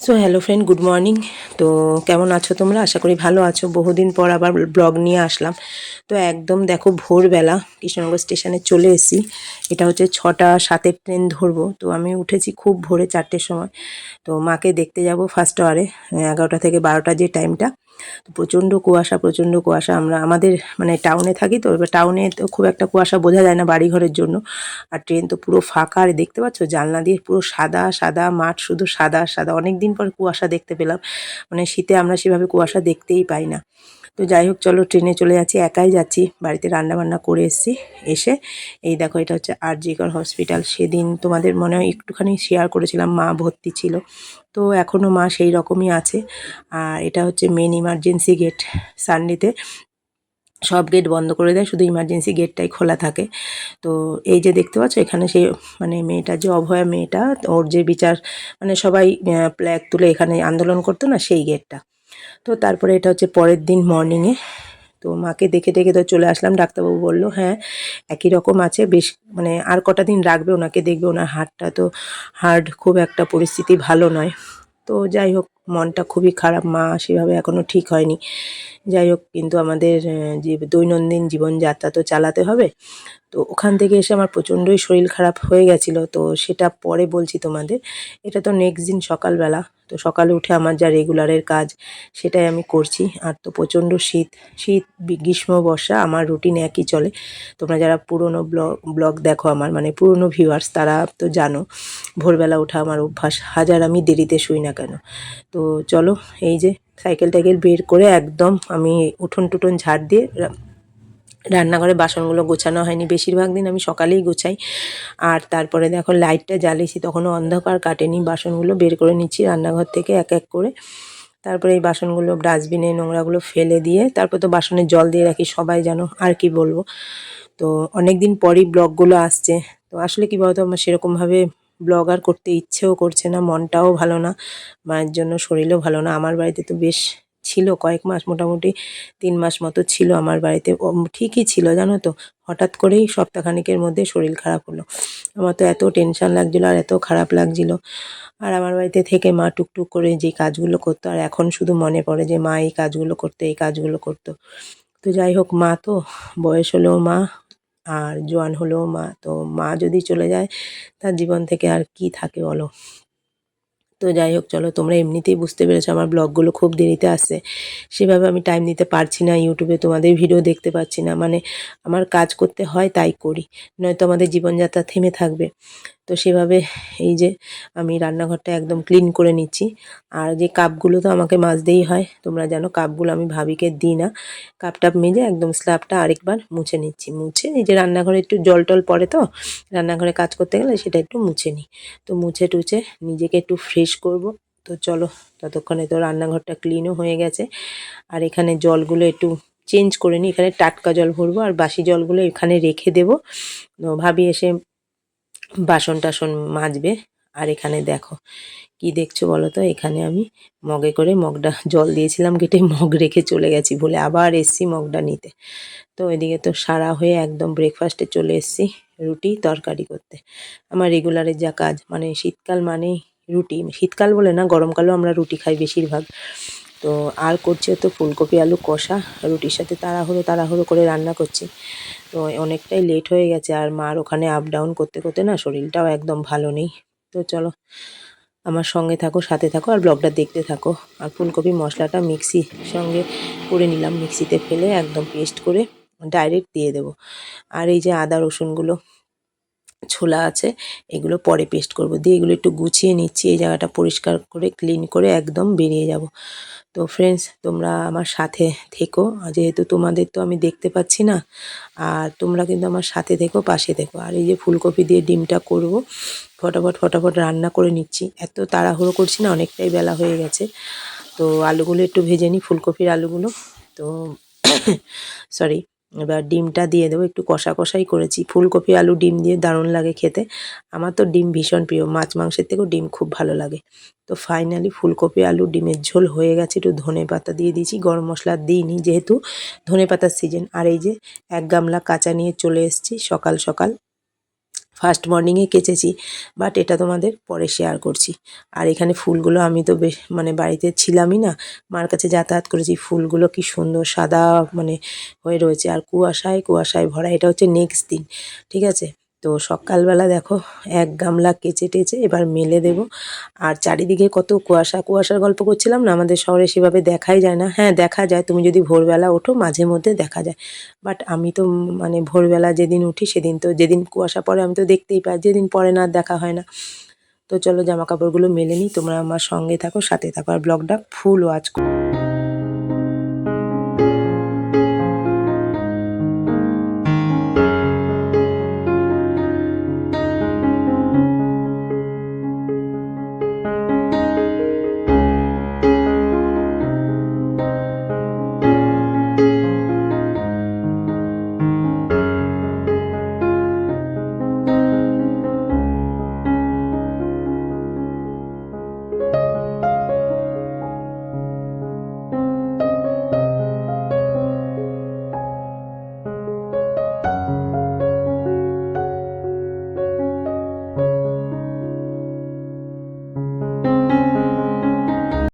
So hello friend good morning তো কেমন আছো তোমরা? আশা করি ভালো আছো। বহুদিন পর আবার ব্লগ নিয়ে আসলাম। তো একদম দেখো ভোরবেলা কৃষ্ণনগর স্টেশনে চলে এসেছি। এটা হচ্ছে ছটা সাতের ট্রেন ধরবো। তো আমি উঠেছি খুব ভোরে চারটের সময়। তো মাকে দেখতে যাব ফার্স্ট আওয়ারে এগারোটা থেকে বারোটা যে টাইমটা তো প্রচণ্ড কুয়াশা প্রচণ্ড কুয়াশা। আমরা আমাদের মানে টাউনে থাকি তো, এবার টাউনে তো খুব একটা কুয়াশা বোঝা যায় না বাড়িঘরের জন্য। আর ট্রেন তো পুরো ফাঁকা। আর দেখতে পাচ্ছ, জানলা দিয়ে পুরো সাদা সাদা মাঠ শুধু সাদা সাদা। অনেক দিন পর কুয়াশা দেখতে পেলাম। মানে শীতে আমরা সেভাবে কুয়াশা দেখতেই পাই না। তো যাই হোক, চলো ট্রেনে চলে যাচ্ছি। একাই যাচ্ছি, বাড়িতে রান্না বান্না করে এসেছি। এসে এই দেখো, এটা হচ্ছে আরজিকর হসপিটাল। সেদিন তোমাদের মনে হয় একটুখানি শেয়ার করেছিলাম, মা ভর্তি ছিল। তো এখনও মা সেই রকমই আছে। আর এটা হচ্ছে মেন ইমার্জেন্সি গেট সানডেতে সব গেট বন্ধ করে দেয়, শুধু ইমার্জেন্সি গেটটাই খোলা থাকে। তো এই যে দেখতে পাচ্ছ, এখানে সেই মানে মেয়েটা, যে অভয়া মেয়েটা, ওর যে বিচার মানে সবাই প্ল্যাগ তুলে এখানে আন্দোলন করতো না, সেই গেটটা তো তারপরে এটা হচ্ছে পরের দিন মর্নিংয়ে তো মাকে দেখে দেখে তো চলে আসলাম, ডাক্তারবাবু বলল হ্যাঁ একই রকম আছে, বেশ মানে আর কটা দিন রাখবে, ওনাকে দেখবে, ওনার হার্টটা তো হার্ড খুব একটা পরিস্থিতি ভালো নয়। তো যাই হোক, মনটা খুবই খারাপ, মা সেভাবে এখনও ঠিক হয়নি। যাই হোক, কিন্তু আমাদের যে দৈনন্দিন জীবনযাত্রা তো চালাতে হবে। তো ওখান থেকে এসে আমার প্রচণ্ডই শরীর খারাপ হয়ে গেছিল। তো সেটা পরে বলছি তোমাদের। এটা তো নেক্সট দিন সকালবেলা। তো সকালে উঠে আমার যা রেগুলারের কাজ, সেটাই আমি করছি। আর তো প্রচণ্ড শীত। শীত গ্রীষ্ম, বর্ষা, আমার রুটিন একই চলে। তোমরা যারা পুরনো ব্লগ ব্লগ দেখো আমার মানে পুরনো ভিউয়ার্স তারা তো জানো, ভোরবেলা ওঠা আমার অভ্যাস। হাজার আমি দেরিতে শুই না কেন? তো চলো, এই যে সাইকেল টাইকেল বের করে একদম আমি উঠোন টুটন ঝাড় দিয়ে রান্নাঘরে বাসনগুলো গোছানো হয়নি। বেশিরভাগ দিন আমি সকালেই গোছাই। আর তারপরে দেখো লাইটটা জ্বালিয়েছি, তখনও অন্ধকার, কাটেনি। বাসনগুলো বের করে নিচ্ছি রান্নাঘর থেকে এক এক করে। তারপরে এই বাসনগুলো ডাস্টবিনে, নোংরাগুলো ফেলে দিয়ে, তারপর তো বাসনে জল দিয়ে রাখি সবাই জানো, আর কি বলব। তো অনেক দিন পরই ব্লগগুলো আসছে। তো আসলে কী বলতো, আমার সেরকমভাবে ব্লগ আর করতে ইচ্ছেও করছে না, মনটাও ভালো না, মায়ের জন্য শরীরও ভালো না। আমার বাড়িতে তো বেশ ছিল, কয়েক মাস মোটামুটি তিন মাস মতো ছিল আমার বাড়িতে। ঠিকই ছিল, জানো তো? হঠাৎ করেই সপ্তাহখানিকের মধ্যে শরীর খারাপ হলো। আমার তো এত টেনশন লাগছিল আর এত খারাপ লাগছিল। আর আমার বাড়িতে থেকে মা টুকটুক করে যে কাজগুলো করতো, আর এখন শুধু মনে পড়ে যে মা এই কাজগুলো করতো, এই কাজগুলো করতো। তো যাই হোক, মা তো বয়স হলেও মা, আর জোয়ান হলেও মা। তো মা যদি চলে যায়, তার জীবন থেকে আর কি থাকে বলো? তো যাই হোক, চলো তোমরা এমনিতেই বুঝতে পেরেছ আমার ব্লগগুলো খুব দেরিতে আসে। সেভাবে আমি টাইম নিতে পারছি না ইউটিউবে তোমাদের ভিডিও দেখতে পাচ্ছি না। মানে আমার কাজ করতে হয় তাই করি, নয়তো আমাদের জীবনযাত্রা থেমে থাকবে। তো সেভাবে এই যে আমি রান্নাঘরটা একদম ক্লিন করে নিচ্ছি। আর যে কাপগুলো তো আমাকে মাজতেই হয়, তোমরা জানো কাপগুলো আমি ভাবিকে দিই না। কাপ টাপ মেজে একদম স্ল্যাবটা আরেকবার মুছে নিচ্ছি। মুছে এই যে রান্নাঘরে একটু জল টল পড়ে তো, রান্নাঘরে কাজ করতে গেলে সেটা একটু মুছে নিই। তো মুছে টুছে নিজেকে একটু ফ্রেশ করব। তো চলো, ততক্ষণে তো রান্নাঘরটা ক্লিনও হয়ে গেছে। আর এখানে জলগুলো একটু চেঞ্জ করে নিই। এখানে টাটকা জল ভরবো আর বাসি জলগুলো এখানে রেখে দেবো। ভাবি এসে বাসন টাসন মাজবে। আর এখানে দেখো, কি দেখছ বলো তো? এখানে আমি মগে করে মগটা জল দিয়েছিলাম কেটে মগ রেখে চলে গেছি বলে আবার এসছি মগটা নিতে। তো এদিকে তো সারা হয়ে একদম ব্রেকফাস্টে চলে এসছি রুটি, তরকারি করতে। আমার রেগুলারের যা কাজ মানে শীতকাল মানেই রুটি। শীতকাল বলে না, গরমকালেও আমরা রুটি খাই বেশিরভাগ। তো আর করছে তো ফুলকপি, আলু, কষা, রুটির সাথে তাড়াহুড়ো তাড়াহুড়ো করে রান্না করছি। তো অনেকটাই লেট হয়ে গেছে আর মার ওখানে আপ ডাউন করতে করতে না শরীরটাও একদম ভালো নেই। তো চলো, আমার সঙ্গে থাকো, সাথে থাকো আর ব্লগটা দেখতে থাকো। আর ফুলকপি মশলাটা মিক্সি সঙ্গে করে নিলাম মিক্সিতে ফেলে একদম পেস্ট করে ডাইরেক্ট দিয়ে দেবো। আর এই যে আদা রসুনগুলো ছোলা আছে, এগুলো পরে পেস্ট করব। দিয়ে এগুলো একটু গুছিয়ে নিচ্ছি, এই জায়গাটা পরিষ্কার করে ক্লিন করে একদম বেরিয়ে যাব। তো ফ্রেন্ডস তোমরা আমার সাথে থেকো। যেহেতু তোমাদের তো আমি দেখতে পাচ্ছি না, আর তোমরা কিন্তু আমার সাথে থেকো, পাশে থেকো। আর এই যে ফুলকপি দিয়ে ডিমটা করব, ফটাফট ফটাফট রান্না করে নিচ্ছি। এত তাড়াহুড়ো করছি না, অনেকটাই বেলা হয়ে গেছে। তো আলুগুলো একটু ভেজে নিই, ফুলকপির আলুগুলো। তো সরি এবার ডিমটা দিয়ে দেবো, একটু কষা কষাই করেছি। ফুলকপি, আলু, ডিম দিয়ে দারুণ লাগে খেতে। আমার তো ডিম ভীষণ প্রিয়, মাছ মাংসের থেকেও ডিম খুব ভালো লাগে। তো ফাইনালি ফুলকপি, আলু, ডিমের ঝোল হয়ে গেছে, একটু ধনে পাতা দিয়ে দিয়েছি। গরম মশলা দিইনি যেহেতু, ধনে পাতার সিজন আর এই যে এক গামলা কাঁচা নিয়ে চলে এসেছি, সকাল সকাল ফার্স্ট মর্নিংয়ে কেচেছি বাট এটা তোমাদের পরে শেয়ার করছি। আর এখানে ফুলগুলো আমি তো বেশ মানে বাড়িতে ছিলামই না, মার কাছে যাতায়াত করেছি। ফুলগুলো কি সুন্দর সাদা মানে হয়ে রয়েছে। আর কুয়াশায় কুয়াশায় ভরা, এটা হচ্ছে নেক্সট দিন, ঠিক আছে? তো সকালবেলা দেখো, এক গামলা কেচে টেচে এবার মেলে দেব। আর চারিদিকে কত কুয়াশা, কুয়াশার গল্প করছিলাম না? আমাদের শহরে সেভাবে দেখাই যায় না। হ্যাঁ দেখা যায়, তুমি যদি ভোরবেলা ওঠো, মাঝে মধ্যে দেখা যায়। বাট আমি তো মানে ভোরবেলা যেদিন উঠি, সেদিন তো, যেদিন কুয়াশা পড়ে আমি তো দেখতেই পাই, যেদিন পরে না দেখা হয় না। তো চলো জামা কাপড়গুলো মেলে নিই, তোমরা আমার সঙ্গে থাকো, সাথে থাকো, আর ব্লগটা ফুল ওয়াচ করো।